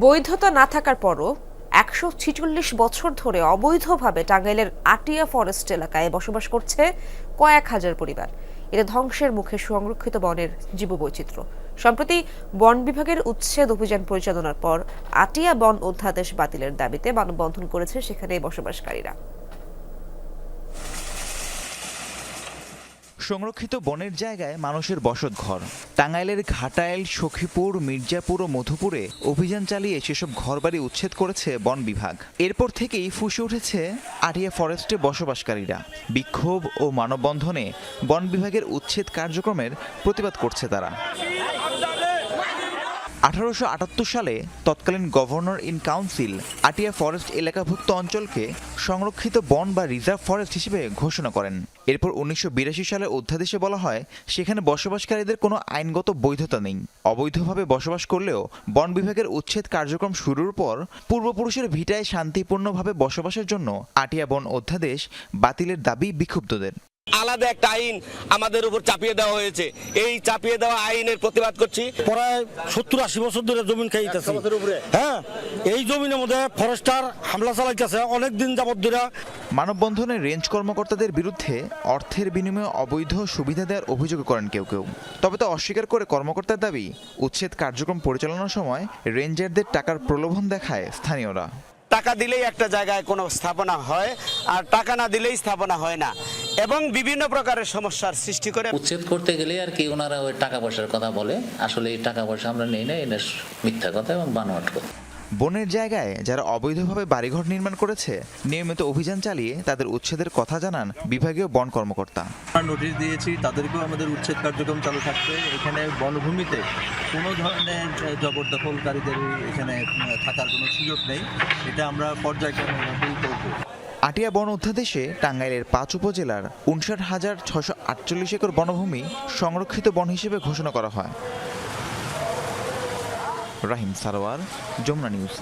বৈধতা না থাকার পরও একশো ছিচল্লিশ বছর ধরে অবৈধভাবে টাঙ্গাইলের আটিয়া ফরেস্ট এলাকায় বসবাস করছে কয়েক হাজার পরিবার। এটা ধ্বংসের মুখে সংরক্ষিত বনের জীববৈচিত্র্য। সম্প্রতি বন বিভাগের উচ্ছেদ অভিযান পরিচালনার পর আটিয়া বন অধ্যাদেশ বাতিলের দাবিতে মানববন্ধন করেছে সেখানে বসবাসকারীরা। সংরক্ষিত বনের জায়গায় মানুষের বসত ঘর টাঙ্গাইলের ঘাটাইল, সখীপুর, মির্জাপুর ও মধুপুরে অভিযান চালিয়ে সেসব ঘরবাড়ি উচ্ছেদ করেছে বন বিভাগ। এরপর থেকেই ফুসে উঠেছে আটিয়া ফরেস্টে বসবাসকারীরা। বিক্ষোভ ও মানববন্ধনে বন বিভাগের উচ্ছেদ কার্যক্রমের প্রতিবাদ করছে তারা। আঠারোশো আটাত্তর সালে তৎকালীন governor in council Atia forest এলাকাভুক্ত অঞ্চলকে সংরক্ষিত বন বা রিজার্ভ ফরেস্ট হিসেবে ঘোষণা করেন। এরপর উনিশশো বিরাশি সালে অধ্যাদেশে বলা হয়, সেখানে বসবাসকারীদের কোনো আইনগত বৈধতা নেই। অবৈধভাবে বসবাস করলেও বন বিভাগের উচ্ছেদ কার্যক্রম শুরুর পর পূর্বপুরুষের ভিটায় শান্তিপূর্ণভাবে বসবাসের জন্য আটিয়া বন অধ্যাদেশ বাতিলের দাবি বিক্ষুব্ধদের। আলাদা একটা আইন আমাদের উপর চাপিয়ে দেওয়া হয়েছে। এই চাপিয়ে দেওয়া আইনের প্রতিবাদ করছি। প্রায় সত্তর আশি বছর ধরে জমিন খাইতেছে। হ্যাঁ এই জমিনের মধ্যে ফরেস্টার হামলা চালাইতেছে অনেক দিন যাবত ধরে। মানববন্ধনে রেঞ্জ কর্মকর্তাদের বিরুদ্ধে অর্থের বিনিময়ে অবৈধ সুবিধা দেওয়ার অভিযোগ করেন কেউ কেউ। তবে তা অস্বীকার করে কর্মকর্তার দাবি উচ্ছেদ কার্যক্রম পরিচালনার সময় রেঞ্জারদের টাকার প্রলোভন দেখায় স্থানীয়রা। টাকা দিলেই একটা জায়গায় কোনো স্থাপনা হয় আর টাকা না দিলেই স্থাপনা হয় না। এবং বিভিন্ন প্রকারের সমস্যার সৃষ্টি করে উচ্ছেদ করতে গেলে আর কি ওনারা ওই টাকা পয়সার কথা বলে। আসলে এই টাকা পয়সা আমরা নেই না এটা মিথ্যা কথা এবং বানোয়াট কথা। বনের জায়গায় যারা অবৈধভাবে বাড়িঘর নির্মাণ করেছে নিয়মিত অভিযান চালিয়ে তাদের উচ্ছেদের কথা জানান বিভাগীয় বন কর্মকর্তা। আমরা নোটিশ দিয়েছি তাদেরকেও আমাদের উচ্ছেদ কার্যক্রম চালু থাকবে এখানে বনভূমিতে কোনো ধরনের জবরদখলকারীদের এখানে থাকার কোনো সুযোগ নেই। এটা আমরা পর্যায়ক্রমে করব। আটিয়া বন অধ্যাদেশে টাঙ্গাইলের পাঁচ উপজেলার উনষাট হাজার ছশো আটচল্লিশ একর বনভূমি সংরক্ষিত বন হিসেবে ঘোষণা করা হয়। রাহিম সারোয়ার, যমুনা নিউজ।